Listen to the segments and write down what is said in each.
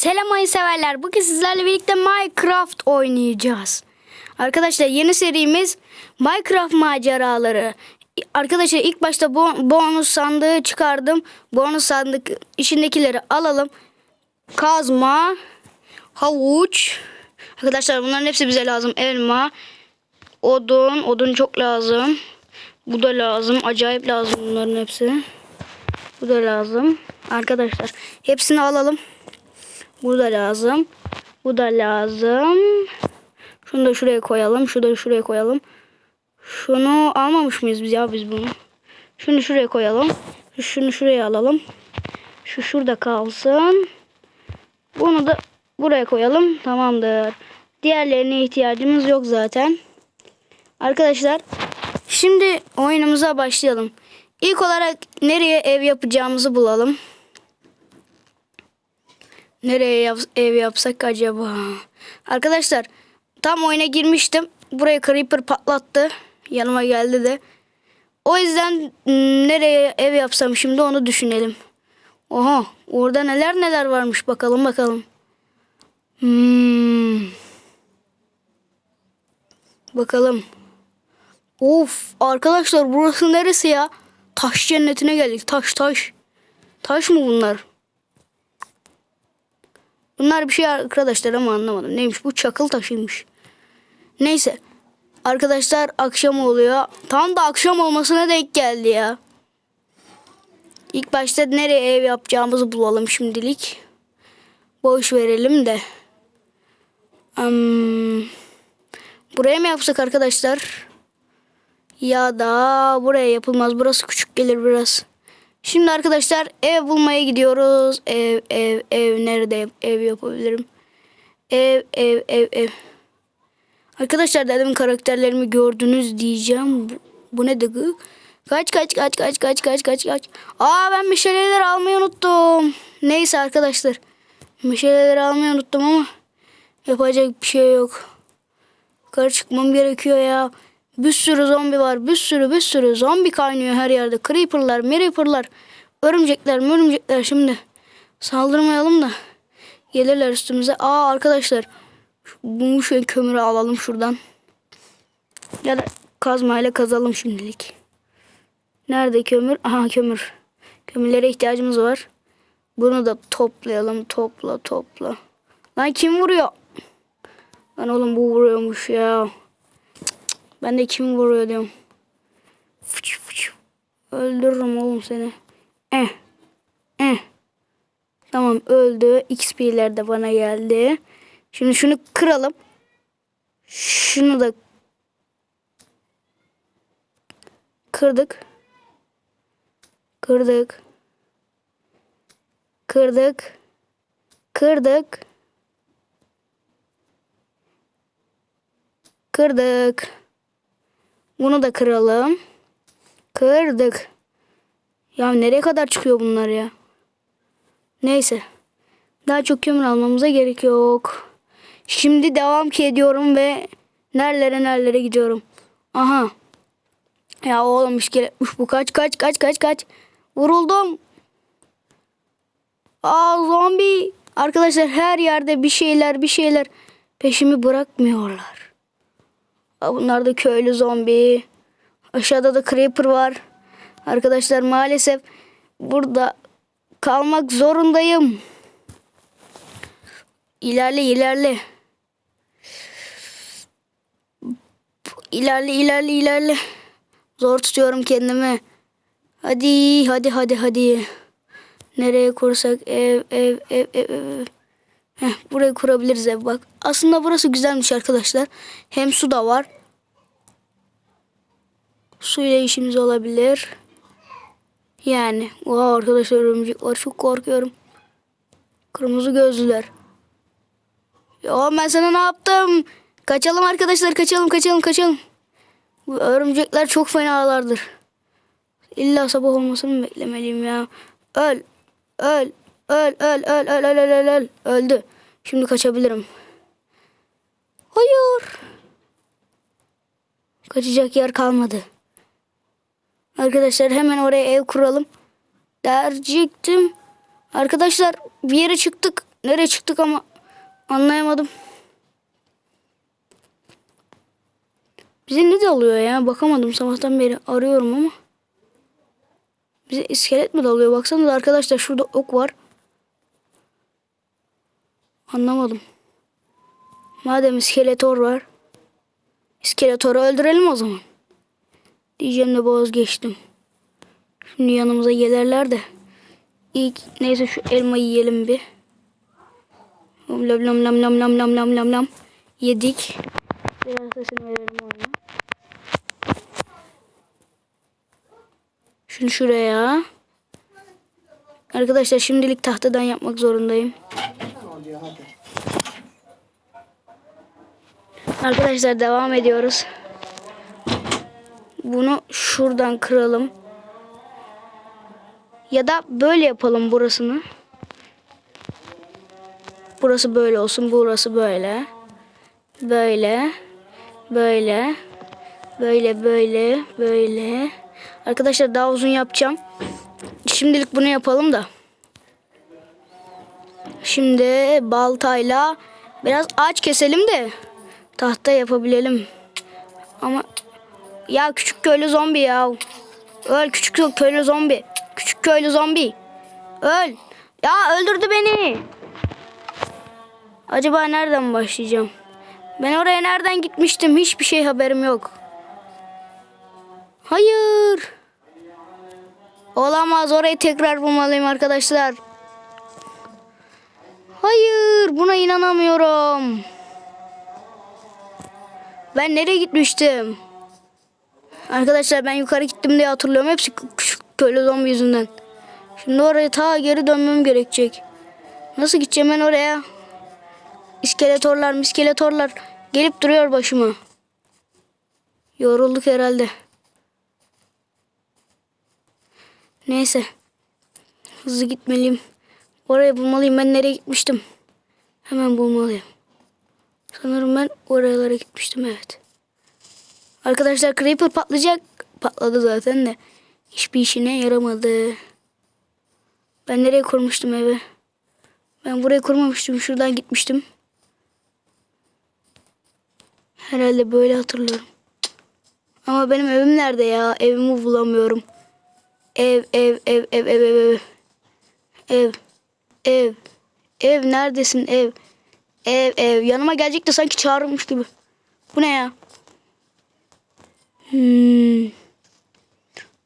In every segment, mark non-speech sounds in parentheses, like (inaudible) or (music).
Selam oyun severler. Bugün sizlerle birlikte Minecraft oynayacağız. Arkadaşlar yeni serimiz Minecraft maceraları. Arkadaşlar ilk başta bo- bonus sandığı çıkardım. Bonus sandık içindekileri alalım. Kazma, havuç. Arkadaşlar bunların hepsi bize lazım. Elma, odun, odun çok lazım. Bu da lazım. Acayip lazım bunların hepsi. Bu da lazım. Arkadaşlar hepsini alalım. Bu da lazım. Bu da lazım. Şunu da şuraya koyalım. Şunu da şuraya koyalım. Şunu almamış mıyız biz ya biz bunu? Şunu şuraya koyalım. Şunu şuraya alalım. Şu şurada kalsın. Bunu da buraya koyalım. Tamamdır. Diğerlerine ihtiyacımız yok zaten. Arkadaşlar şimdi oyunumuza başlayalım. İlk olarak nereye ev yapacağımızı bulalım. Nereye yap- ev yapsak acaba? Arkadaşlar tam oyuna girmiştim. Buraya creeper patlattı. Yanıma geldi de. O yüzden m, nereye ev yapsam şimdi onu düşünelim. Oha orada neler neler varmış bakalım bakalım. Hmm. Bakalım. Of arkadaşlar burası neresi ya? Taş cennetine geldik. Taş taş. Taş mı bunlar? Bunlar bir şey arkadaşlar ama anlamadım. Neymiş bu çakıl taşıymış. Neyse. Arkadaşlar akşam oluyor. Tam da akşam olmasına denk geldi ya. İlk başta nereye ev yapacağımızı bulalım şimdilik. Boş verelim de. Hmm, buraya mı yapsak arkadaşlar? Ya da buraya yapılmaz. Burası küçük gelir biraz. Şimdi arkadaşlar ev bulmaya gidiyoruz. Ev ev ev nerede ev yapabilirim? Ev ev ev ev. Arkadaşlar dedim karakterlerimi gördünüz diyeceğim. Bu, bu ne dıgı? Kaç kaç kaç kaç kaç kaç kaç kaç. Aa ben meşaleleri almayı unuttum. Neyse arkadaşlar. Meşaleleri almayı unuttum ama yapacak bir şey yok. Yukarı çıkmam gerekiyor ya. Bir sürü zombi var. Bir sürü bir sürü zombi kaynıyor her yerde. Creeper'lar, Creeper'lar, örümcekler, örümcekler şimdi. Saldırmayalım da. Gelirler üstümüze. Aa arkadaşlar. Bu şu kömürü alalım şuradan. Ya da kazmayla kazalım şimdilik. Nerede kömür? Aha kömür. Kömürlere ihtiyacımız var. Bunu da toplayalım. Topla topla. Lan kim vuruyor? Lan oğlum bu vuruyormuş ya. Ben de kim vuruyor diyorum. Fıç fıç. Öldürürüm oğlum seni. Eh. Eh. Tamam öldü. XP'ler de bana geldi. Şimdi şunu kıralım. Şunu da kırdık. Kırdık. Kırdık. Kırdık. Kırdık. Bunu da kıralım. Kırdık. Ya nereye kadar çıkıyor bunlar ya? Neyse. Daha çok kömür almamıza gerek yok. Şimdi devam ki ediyorum ve nerelere nerelere gidiyorum. Aha. Ya oğlum iskeletmiş bu kaç kaç kaç kaç kaç. Vuruldum. Aa zombi. Arkadaşlar her yerde bir şeyler bir şeyler peşimi bırakmıyorlar. Bunlar da köylü zombi. Aşağıda da creeper var. Arkadaşlar maalesef burada kalmak zorundayım. İlerle ilerle. İlerle ilerle ilerle. Zor tutuyorum kendimi. Hadi hadi hadi hadi. Nereye kursak ev ev ev ev ev. Heh, burayı kurabiliriz ev bak. Aslında burası güzelmiş arkadaşlar. Hem su da var. Suyla işimiz olabilir. Yani. Oha arkadaşlar örümcek. Çok korkuyorum. Kırmızı gözlüler. Ya ben sana ne yaptım? Kaçalım arkadaşlar kaçalım kaçalım kaçalım. Bu örümcekler çok fenalardır. İlla sabah olmasını mı beklemeliyim ya. Öl. Öl öl öl öl öl öl öl öl. Öldü. Şimdi kaçabilirim. Hayır. Kaçacak yer kalmadı. Arkadaşlar hemen oraya ev kuralım. Derciktim. Arkadaşlar bir yere çıktık. nereye çıktık ama anlayamadım. Bize ne dalıyor ya? Bakamadım sabahtan beri arıyorum ama. Bize iskelet mi dalıyor? Baksanıza arkadaşlar şurada ok var. Anlamadım. Madem iskeletor var. İskeletoru öldürelim o zaman. Diyeceğim de vazgeçtim. Şimdi yanımıza gelirler de. İlk neyse şu elmayı yiyelim bir. Lam lam lam lam lam lam lam lam lam. Yedik. Biraz sesini verelim ona. Şunu şuraya. Arkadaşlar şimdilik tahtadan yapmak zorundayım. Arkadaşlar devam ediyoruz. Bunu şuradan kıralım. Ya da böyle yapalım burasını. Burası böyle olsun. Burası böyle. Böyle. Böyle. Böyle böyle böyle. Arkadaşlar daha uzun yapacağım. Şimdilik bunu yapalım da. Şimdi baltayla biraz ağaç keselim de tahta yapabilelim. Ama ya küçük köylü zombi ya. Öl küçük köylü zombi. Küçük köylü zombi. Öl. Ya öldürdü beni. Acaba nereden başlayacağım? Ben oraya nereden gitmiştim? Hiçbir şey haberim yok. Hayır. Olamaz. Orayı tekrar bulmalıyım arkadaşlar. Hayır. Buna inanamıyorum. Ben nereye gitmiştim? Arkadaşlar ben yukarı gittim diye hatırlıyorum. Hepsi kü- küçük köylü zombi yüzünden. Şimdi oraya ta geri dönmem gerekecek. Nasıl gideceğim ben oraya? İskeletorlar, miskeletorlar gelip duruyor başıma. Yorulduk herhalde. Neyse. Hızlı gitmeliyim. Orayı bulmalıyım. Ben nereye gitmiştim? Hemen bulmalıyım. Sanırım ben oralara gitmiştim evet. Arkadaşlar Creeper patlayacak. Patladı zaten de. Hiçbir işine yaramadı. Ben nereye kurmuştum evi? Ben buraya kurmamıştım. Şuradan gitmiştim. Herhalde böyle hatırlıyorum. Ama benim evim nerede ya? Evimi bulamıyorum. Ev, ev, ev, ev, ev, ev, ev. Ev, ev, ev neredesin ev? Ev, ev. Yanıma gelecek de sanki çağırmış gibi. Bu ne ya? Hmm.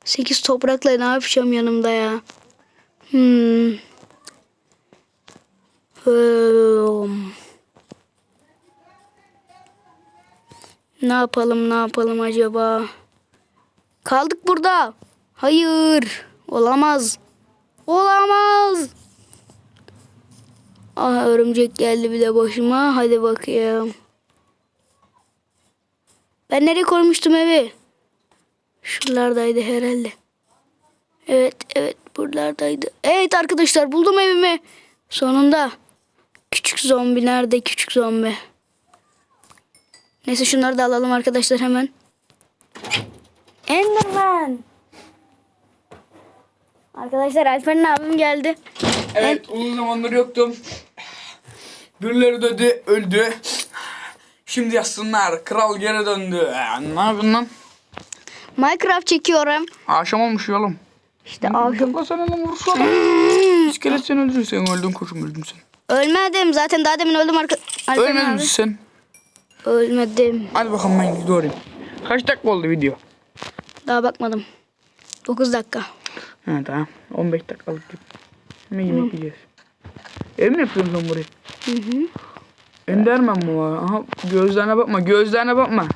Sekiz toprakla ne yapacağım yanımda ya? Hmm. Ne yapalım ne yapalım acaba? Kaldık burada. Hayır. Olamaz. Olamaz. Aha örümcek geldi bir de başıma. Hadi bakayım. Ben nereye koymuştum evi? Şuralardaydı herhalde. Evet evet buralardaydı. Evet arkadaşlar buldum evimi. Sonunda. Küçük zombi nerede küçük zombi? Neyse şunları da alalım arkadaşlar hemen. Enderman. Arkadaşlar Alper'in abim geldi. Evet uzun zamandır yoktum. Birileri dödü, öldü. Şimdi yazsınlar. Kral geri döndü. Ne yapıyorsun lan? Minecraft çekiyorum. Akşam olmuş ya oğlum. İşte akşam. Yapma sen lan vursana. İskelet seni öldürür. Sen öldün koçum öldün sen. Ölmedim. Zaten daha demin öldüm arka... Ölmedin misin sen? Ölmedim. Hadi bakalım ben gidiyorum. Kaç dakika oldu video? Daha bakmadım. 9 dakika. Ha tamam. 15 dakikalık gibi. Hemen yemek yiyeceğiz. Ev mi yapıyorsun sen burayı? Hı hı. Enderman mı var? Aha gözlerine bakma. Gözlerine bakma.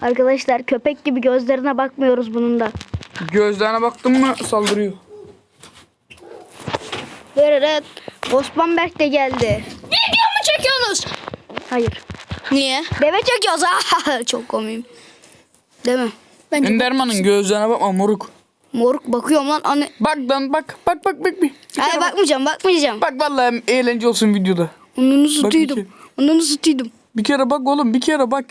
Arkadaşlar köpek gibi gözlerine bakmıyoruz bunun da. Gözlerine baktın mı saldırıyor. Evet. Osman Berk de geldi. Video mu çekiyorsunuz? Hayır. Niye? Deve çekiyoruz. (laughs) Çok komiyim. Değil mi? Bence Enderman'ın gözlerine bakma moruk. Moruk bakıyorum lan anne. Bak lan bak bak bak bak bir. Hayır bakmayacağım bakmayacağım. Bak vallahi eğlence olsun videoda. Onunu Bak sıtıydum. İki. Onunu sıtıydım. Bir kere bak oğlum bir kere bak.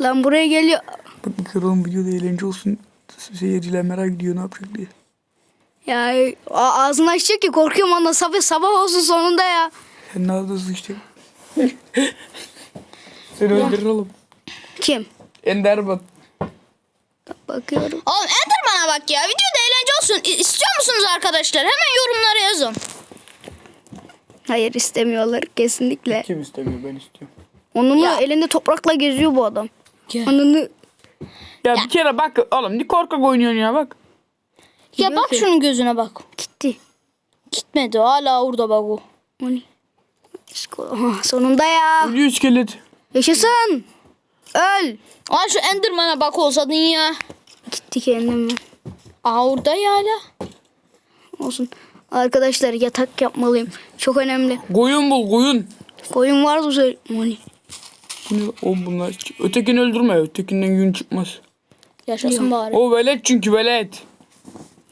Lan buraya geliyor. Bak bir kere oğlum videoda eğlence olsun. Seyirciler merak ediyor ne yapacak diye. Ya ağzını açacak ki korkuyorum ondan sabah sabah olsun sonunda ya. Sen hızlı işte. (laughs) Seni öldürür oğlum. Kim? Ender bak. Bakıyorum. Oğlum Enderman'a bak ya. Videoda eğlence olsun. İ- İstiyor musunuz arkadaşlar? Hemen yorumlara yazın. Hayır istemiyorlar kesinlikle. Kim istemiyor ben istiyorum. Onun elinde toprakla geziyor bu adam. Ya. Ananı Ya, bir kere bak oğlum ne korkak oynuyorsun ya bak. Ya bak ki. şunun gözüne bak. gitti. Gitmedi. Hala orada bak o. O ne? Aha, sonunda ya. Ölüyor iskelet. Yaşasın. Öl. Aa şu Enderman'a bak olsadın ya. Gitti kendime. Aa orada ya hala. Olsun. Arkadaşlar yatak yapmalıyım. Çok önemli. Koyun bul koyun. Koyun var mı? söyle- Moni. Bu ne? O bunlar. Ötekini öldürme. Ötekinden yün çıkmaz. Yaşasın bari. O velet çünkü velet.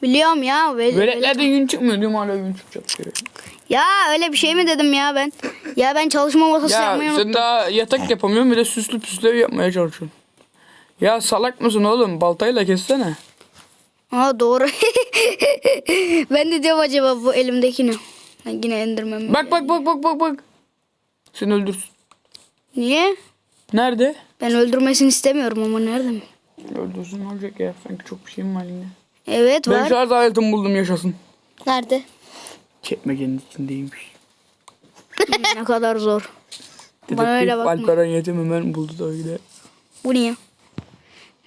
Biliyorum ya. Ve, Veletlerden yün çıkmıyor diyorum hala yün çıkacak diye. Ya öyle bir şey mi dedim ya ben? Ya ben çalışma masası Ya yapmayı sen unuttum. daha yatak yapamıyorsun bir de süslü püslü yapmaya çalışıyorsun. Ya salak mısın oğlum? Baltayla kessene. Aa doğru. (laughs) ben de diyorum acaba bu elimdeki ne? Ha, yine endirmem. Bak bak bak bak bak bak. Seni öldürsün. Niye? Nerede? Ben öldürmesini istemiyorum ama nerede mi? Öldürsün ne olacak ya? Sanki çok bir şeyim var yine. Evet Ben var. şarj aletimi buldum yaşasın. Nerede? Çekmecenin içindeymiş. ne kadar zor. Bana öyle Dedektif bakma. Alperen Yetim hemen buldu da öyle. Bu niye?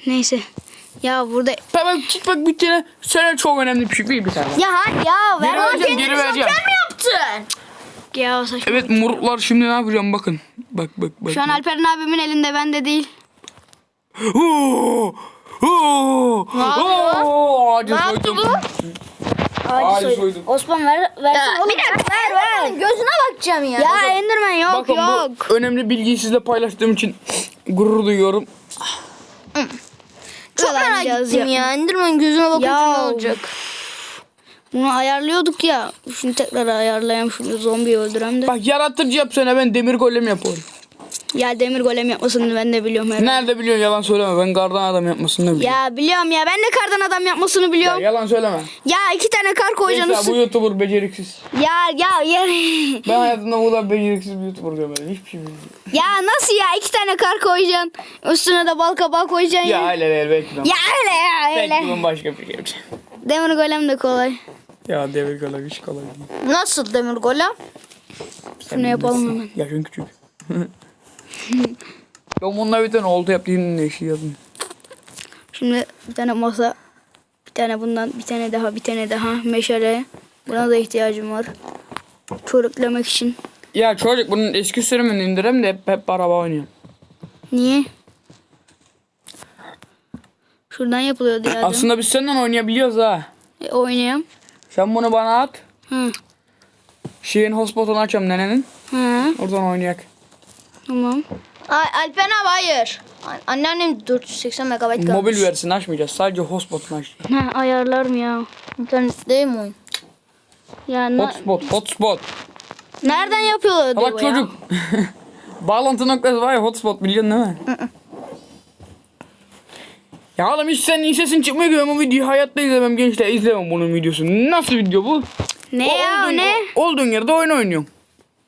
Neyse. Ya burada Tamam git bak bir tane. Sana çok önemli bir şey değil bir tane. ya hadi ya ver Geri vereceğim geri vereceğim. Yaptın. Ya saçma. Evet moruklar şimdi ne yapacağım bakın. Bak bak bak. Şu an Alperen abimin elinde bende değil. Oo! Oo! Oo! Ağacı Ne yaptı soydum. bu? Ağacı soydum. Osman ver versin Ya, oğlum. bir dakika. Ver ver. Gözüne bakacağım ya. Ya Enderman yok Bakın yok. bu önemli bilgiyi sizle paylaştığım için gurur duyuyorum. Çok merak Kullanacağız ettim ya. Enderman gözüne bakınca ne olacak? Bunu ayarlıyorduk ya. Şunu tekrar ayarlayayım şunu zombiyi öldürem de. Bak yaratıcı yapsana ben demir golem yapıyorum. Ya demir golem yapmasını ben de biliyorum herhalde. Nerede biliyorsun yalan söyleme ben kardan adam yapmasını da biliyorum. Ya biliyorum ya ben de kardan adam yapmasını Ya, biliyorum. Ya, yalan söyleme. iki tane kar Neyse koyacaksın. bu youtuber beceriksiz. Ya ya ya. Ben hayatımda bu kadar beceriksiz bir youtuber görmedim. Hiçbir şey bilmiyorum. ya nasıl ya iki tane kar koyacaksın. Üstüne de bal kabağı koyacaksın ya. Ya öyle değil belki. Ya öyle ya Belki öyle. bunun başka bir şey. Demir golem de kolay. Ya demir golem hiç kolay değil. Nasıl demir golem? Şunu yapalım hemen. Yaşın küçük. (laughs) ben bununla bir tane oldu yaptığım ne işi yazdım. Şimdi bir tane masa. Bir tane bundan bir tane daha bir tane daha meşale. Buna da ihtiyacım var. Körüklemek için. Ya çocuk bunun eski sürümünü indirem de hep, hep araba oynuyor. Niye? Şuradan yapılıyordu ya. Aslında biz seninle oynayabiliyoruz ha. E, oynayayım. Sen bunu bana at. Hı. Şeyin hotspot'unu açacağım nenenin. Hı. Oradan oynayak. Tamam. Ay, Alpen abi hayır. An- Anneannem 480 megabayt kalmış. Mobil versiyonu açmayacağız. Sadece hotspot'unu açacağız. (laughs) Ha, ayarlar mı ya? İnternet değil mi oyun? Ya na- Hotspot, hotspot. nereden yapıyorlardı Bak bu ya? çocuk. (laughs) Bağlantı noktası var ya hotspot biliyorsun değil mi? ya oğlum hiç senin sesin çıkmıyor ki ben bu videoyu hayatta izlemem gençler izlemem bunun videosunu. Nasıl video bu? Ne ya olduğun, ne? Olduğun yerde oyun oynuyorsun.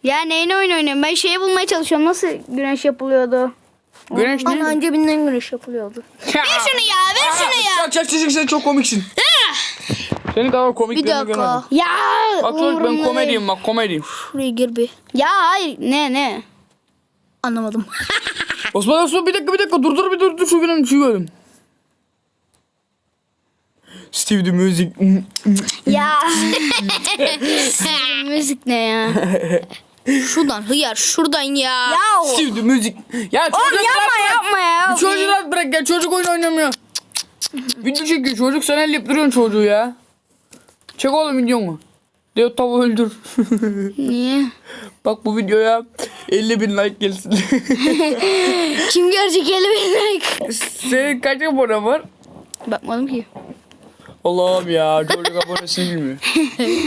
Ya neyini oyun oynuyorum? Ben şeyi bulmaya çalışıyorum. Nasıl güneş yapılıyordu? Güneş Ama ne? önce binden güneş yapılıyordu. Ver Şunu ya ver şunu ya. Çak çak çak sen çok komiksin. Senin kadar komik Bir dakika. görmedim. Ya Bak çocuk ben komediyim bak komediyim. Şuraya gir bir. Ya hayır ne ne? Anlamadım. (laughs) Osman Osman bir dakika bir dakika dur dur bir dur dur şu bir şey gördüm. Steve the Music. Ya. (laughs) Müzik ne ya? (laughs) Şuradan hıyar şuradan ya. ya the Music. Ya Oğlum çocuk yapma bırak. yapma ya. Bir Çocuğu rahat bırak ya çocuk oyun oynamıyor. Video çekiyor çocuk sen elleyip duruyorsun çocuğu ya. Çek oğlum videonu. Diyor tavuğu öldür. Niye? (laughs) Bak bu videoya 50 bin like gelsin. (laughs) Kim görecek elimi like? Senin kaç abone var? Bakmadım ki. Allah'ım ya çocuk abonesini bilmiyor.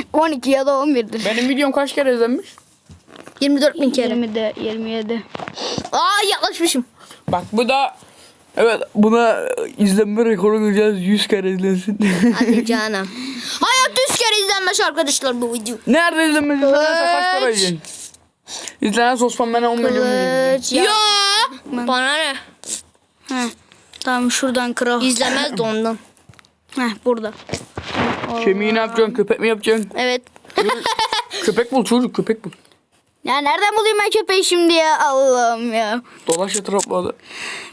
(laughs) 12 ya da 11'dir. Benim videom kaç kere izlenmiş? 24 bin kere. 20'de 27. Aa yaklaşmışım. Bak bu da evet buna izlenme rekoru göreceğiz 100 kere izlensin. Hadi (laughs) canım. Hayat 100 kere izlenmiş arkadaşlar bu video. Nerede izlenmesi izlenirse kaç para yiyeceksin? İzlenen Osman bana 10 milyon. Kılıç. Ya. Ya. Bana ne? Heh. Tamam şuradan kral. İzlemez de ondan. Heh burada. Kemiği ne yapacaksın? Köpek mi yapacaksın? Evet. (laughs) köpek bul çocuk köpek bul. Ya nereden bulayım ben köpeği şimdi ya? Allah'ım ya. Dolaş etraflarda.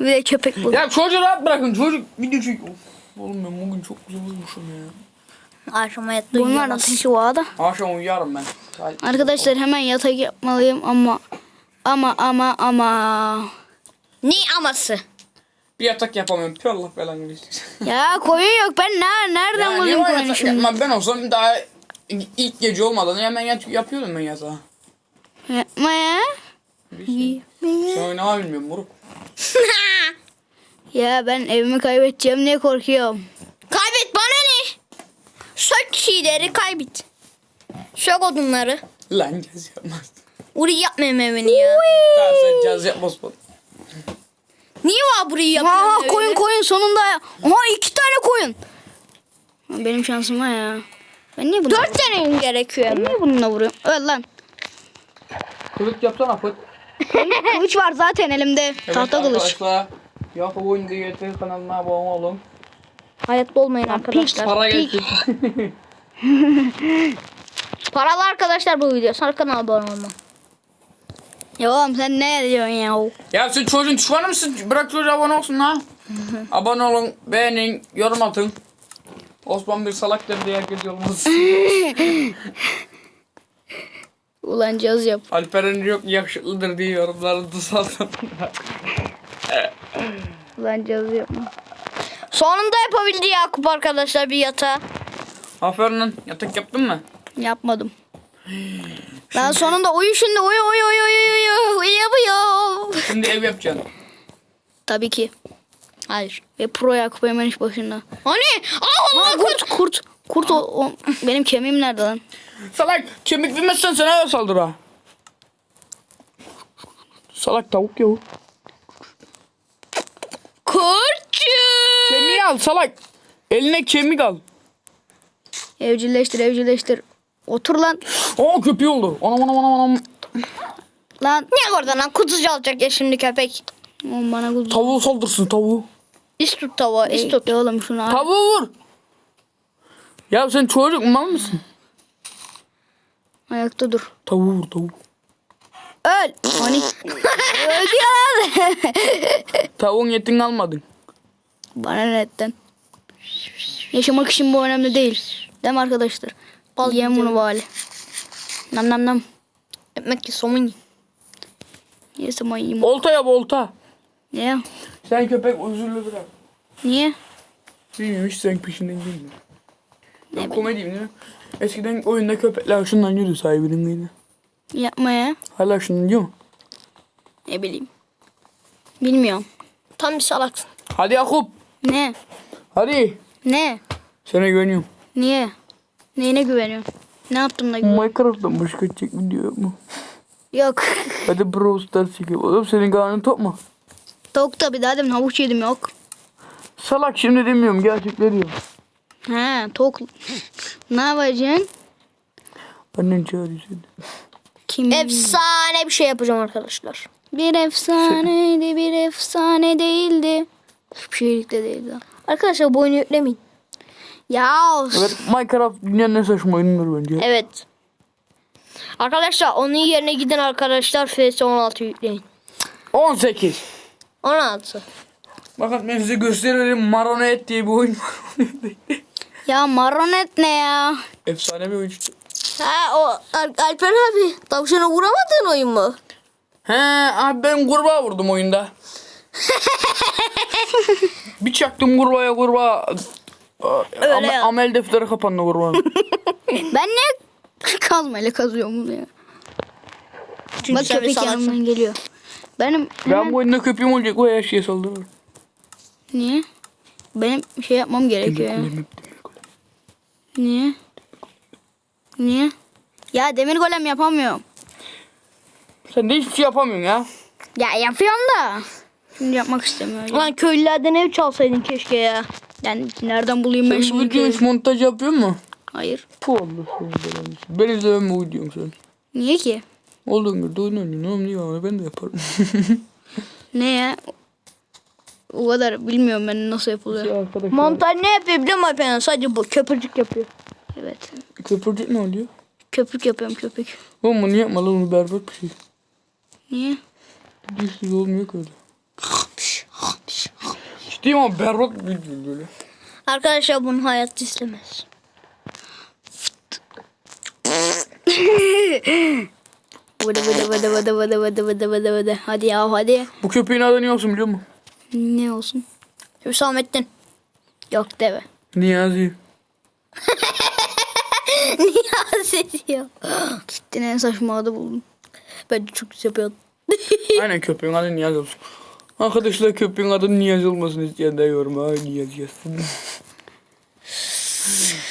Bir de köpek bul. Ya çocuğu rahat bırakın çocuk video çek. Oğlum ben bugün çok güzel uyumuşum ya. Akşam hayatta Bunlar ateşi vardı. Akşam uyuyarım ben. Saat- Arkadaşlar hemen yatak yapmalıyım ama ama ama ama Ne aması? Bir yatak yapamıyorum. Tüh Allah belanı versin. ya koyun yok ben ne nereden Ya bulayım koyunu şimdi? yapmam? Ben olsam daha ilk gece olmadan hemen yat- yapıyordum ben yatağı. Yapma ya. Sen oynamayı bilmiyorum moruk. (laughs) Ya ben evimi kaybedeceğim diye korkuyorum. Kaybet bana ne? Sök şeyleri kaybet. Sök odunları. Lan caz yapmaz. Burayı yapmayayım evini ya. Tamam sen caz yapmaz bana. Niye var burayı yapıyorsun Aa evini? koyun koyun sonunda ya. Aha iki tane koyun. Benim şansım var ya. Ben niye bunu Dört tane gerekiyor Ben niye bununla vuruyorum? Öl lan. Kılıç yapsana fıt. kılıç var zaten elimde. Evet Tahta kılıç. Yakup Oyuncu YT kanalına abone olun. Hayatta olmayın arkadaşlar. Para gelsin. (laughs) Paralı arkadaşlar bu video. Sakın abone olma. Ya oğlum sen ne diyorsun ya? ya sen çocuğun düşmanı mısın? Bırak çocuğu abone olsun ha. (laughs) abone olun, beğenin, yorum atın. Osman bir salaktır diye herkes yorumlasın. (laughs) Ulan caz yap. Alperen yok yakışıklıdır diye yorumlarınızı satın. Ulan caz yapma. Sonunda yapabildi Yakup arkadaşlar bir yatağı. Aferin lan. Yatak yaptın mı? Yapmadım. Ben sonunda uyu şimdi uyu uyu uyu uyu uyu uyuyamıyorum. Şimdi ev yapacaksın. Tabii ki. Hayır. Ve pro Yakup hemen iş başında. Hani? Aa Aa, Allah kurt kurt. Kurt o, o- benim kemiğim nerede lan? Salak kemik bilmezsen sana da saldır ha. Salak tavuk ya o. Kurtçu. Kemiği al salak. Eline kemik al. Evcilleştir evcilleştir. Otur lan. Aa köpeği oldu. Anam anam anam anam. Lan. Niye oradan lan kutucu alacak ya şimdi köpek. Oğlum bana kuz. Tavuğu saldırsın tavuğu. İst tut tavuğu ist Ey, tut. oğlum şunu al. Tavuğu vur. Ya sen çocuk mal mısın? Ayakta dur. Tavuğu vur tavuğu. Öl. Hani. (laughs) Öldü ya. Tavuğun yetini almadın. Bana netten. Yaşamak için bu önemli değil. Değil mi arkadaşlar? Al gidelim. bunu bari. Nam nam nam. Demek ki somun. Yesim ayıyım. Olta yap olta. Niye? Sen köpek özürlü bırak. Niye? Bilmiyorum hiç sen peşinden. Ne Ben komediyim değil mi? Eskiden oyunda köpekler şundan yürü sahibinin kıyına. Yapma ya. Hala şundan yiyor mu? Ne bileyim. Bilmiyorum. Tam bir salaksın. Hadi Yakup. Ne? Hadi. Ne? Sana güveniyorum. Niye? Neyine güveniyorsun? Ne yaptım da güveniyorsun? Minecraft'tan başka çek video mu? Yok. Hadi Brawl Stars çekelim. Oğlum senin karnın tok mu? Tavuk tabi daha demin havuç yedim yok. Salak şimdi demiyorum gerçekleri yok. He tok. ne yapacaksın? Annen çağırıyor seni. Kim? Efsane bir şey yapacağım arkadaşlar. Bir efsaneydi bir efsane değildi. Hiçbir şeylikte değildi. Arkadaşlar bu oyunu yüklemeyin. Ya Evet Minecraft dünyanın en saçma oyunudur bence. Evet. Arkadaşlar onun yerine giden arkadaşlar FS16 yükleyin. 18. 16. Bakın ben size gösteririm Maronet diye bir oyun var. (laughs) ya maronet ne ya? Efsane bir oyun işte. Ha o Al- Alper abi tavşana vuramadığın oyun mu? He abi ben kurbağa vurdum oyunda. (laughs) bir çaktım kurbağaya kurbağa. Öyle Ama, ya. amel defteri kapandı kurbağanın. (laughs) Ben niye kazmayla kazıyorum bunu ya? Çünkü Bak köpek yanımdan geliyor. Benim ben bu oyunda köpeğim olacak o her şeye saldırır. niye? Benim şey yapmam gerekiyor ya. Niye? Niye? Ya demir golem yapamıyorum. Sen de hiçbir şey yapamıyorsun ya. Ya yapıyorum da. Şimdi yapmak istemiyorum. Lan köylülerden ev çalsaydın keşke ya. Yani nereden bulayım ben Sen şimdi? videoyu hiç montaj yapıyor mu? Hayır. Bu oldu senin belanı. Ben izlemem bu videomu sen. Niye ki? Olduğun gibi oyun oynuyorsun oğlum niye onu ben de yaparım. (laughs) Ne ya? O kadar bilmiyorum ben nasıl yapılıyor. ya arkadaşlar. Montaj ne yapıyor biliyor musun Alperen? Sadece bu köpürcük yapıyor. Evet. Köpürcük ne oluyor? Köpük yapıyorum köpük. Oğlum bunu yapma lan onu berbat bir şey. Niye? Dişsiz olmuyor ki öyle. Ciddiyim ama berbat bir video böyle. Arkadaşlar bunu hayatta istemez. Vıdı vıdı vıdı vıdı vıdı vıdı vıdı vıdı vıdı. Hadi ya hadi. Bu köpeğin adı ne olsun biliyor musun? Ne olsun? Hüsamettin. Yok deve. Niyazi. (laughs) Niyazi diyor. Gittin en saçma adı buldum. Bence çok güzel yapıyor. (laughs) Aynen köpeğin adı Niyazi olsun. Arkadaşlar köpeğin adı Niyazi olmasını isteyen de yoruma Niyazi yazsın. (laughs)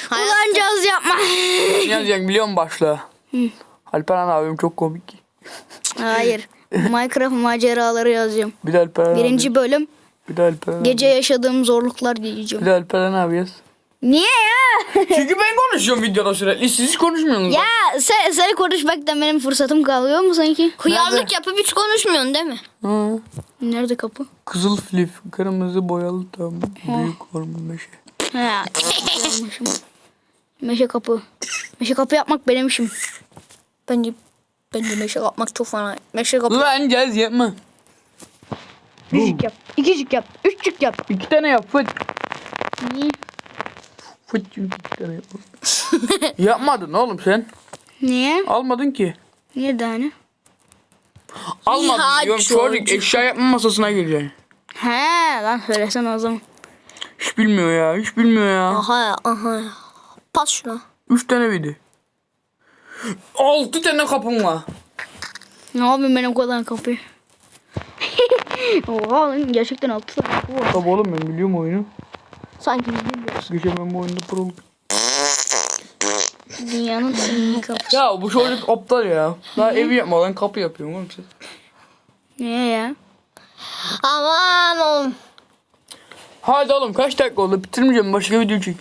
Kullanacağız yapma. Niyazi yani biliyor musun başla? Alperen abim çok komik. Hayır. Minecraft maceraları yazacağım. Bir de Alperen Birinci abi. bölüm Bir de Alperen gece abi. yaşadığım zorluklar diyeceğim. Bir de Alperen abi yaz. Niye ya? (laughs) Çünkü ben konuşuyorum videoda sürekli. Siz hiç konuşmuyorsunuz. ya sen, sen konuşmaktan benim fırsatım kalıyor mu sanki? Hıyarlık yapıp hiç konuşmuyorsun değil mi? Ha. Nerede kapı? Kızıl flip, kırmızı boyalı tam, büyük orman meşe. Ha. (laughs) Meşe kapı. Meşe kapı yapmak benim işim. Bence bence meşe yapmak çok fena. Meşe kapı. Lan gez yapma. Bircik yap. ikicik yap. Üçcük yap. İki tane yap fıt. Niye? Fıt çünkü iki tane yap. (laughs) Yapmadın oğlum sen. Niye? Almadın ki. Niye daha ne? Almadın Ya diyorum çocuk. çocuk eşya yapma masasına gireceksin. He lan söylesen o zaman. Hiç bilmiyor ya hiç bilmiyor ya. Aha ya aha. Pas şuna. Üç tane video. Altı tane kapım var. Ne yapayım benim kadar kapıyı? Oha lan gerçekten altı tane kapı var. Tabi oğlum ben biliyorum oyunu. Sanki biz bilmiyoruz. Geçen ben bu oyunda pro. Dünyanın en iyi kapısı. Ya bu çocuk aptal ya. Daha evi yapmadan kapı yapıyorum oğlum sen. Niye ya? Aman oğlum. Hadi oğlum kaç dakika oldu bitirmeyeceğim başka video çek.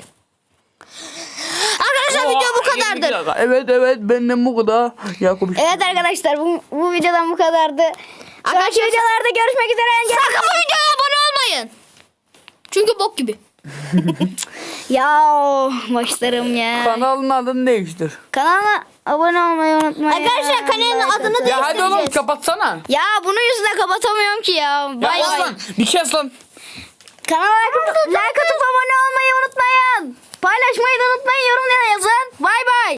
Video bu Aa, 22 kadardır. Evet evet benden bu kadar. (laughs) Yakup işte. Evet arkadaşlar bu, bu videodan bu kadardı. Sonraki Arkadaşlar- videolarda görüşmek üzere. Sakın bu videoya abone olmayın. Çünkü bok gibi. (laughs) Ya başlarım ya. Kanalın adını değiştir. Kanalıma abone olmayı unutmayın. Arkadaşlar kanalın adını atın. Ya hadi oğlum Değiştireceğiz. kapatsana. Ya bunu yüzüne kapatamıyorum ki ya. Ya Bay bay. aslan bir kes lan. Kanala like atıp abone olmayı unutmayın. Paylaşmayı da unutmayın. Yorumlara yazın. Bay bay.